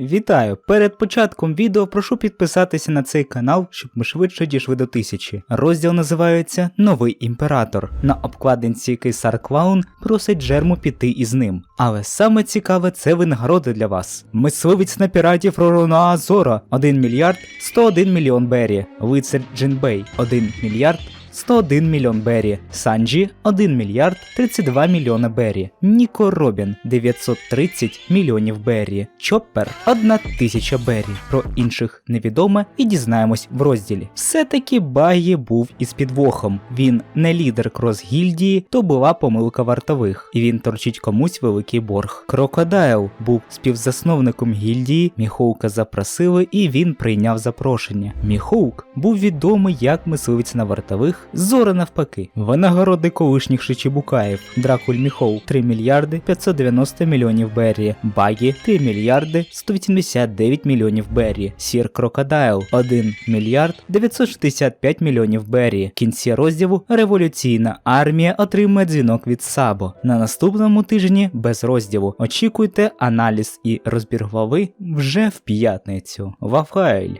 Вітаю! Перед початком відео прошу підписатися на цей канал, щоб ми швидше дійшли до тисячі. Розділ називається Новий імператор. На обкладинці Кейсар Клаун просить Джерму піти із ним. Але саме цікаве це винагороди для вас. Мисливець на піратів Ророноа Зора 1 мільярд 101 мільйон Беррі. Лицар Джинбей 1 мільярд 101 мільйон Беррі, Санджі 1 мільярд 32 мільйона Беррі, Ніко Робін 930 мільйонів Беррі, Чоппер 1 тисяча Беррі. Про інших невідоме і дізнаємось в розділі. Все-таки Багі був із підвохом. Він не лідер крос-гільдії, то була помилка вартових, і він торчить комусь великий борг. Крокодайл був співзасновником гільдії, Міхоука запросили, і він прийняв запрошення. Міхоук був відомий як мисливець на вартових, Зора навпаки. Винагороди колишніх шичібукаїв. Дракуль Міхоу 3 мільярди 590 мільйонів Беррі, Багі 3 мільярди 189 мільйонів Беррі, Сір Крокодайл 1 мільярд 965 мільйонів Беррі. Кінці розділу революційна армія отримує дзвінок від Сабо. На наступному тижні без розділу. Очікуйте аналіз і розбір глави вже в п'ятницю. Вафхайль.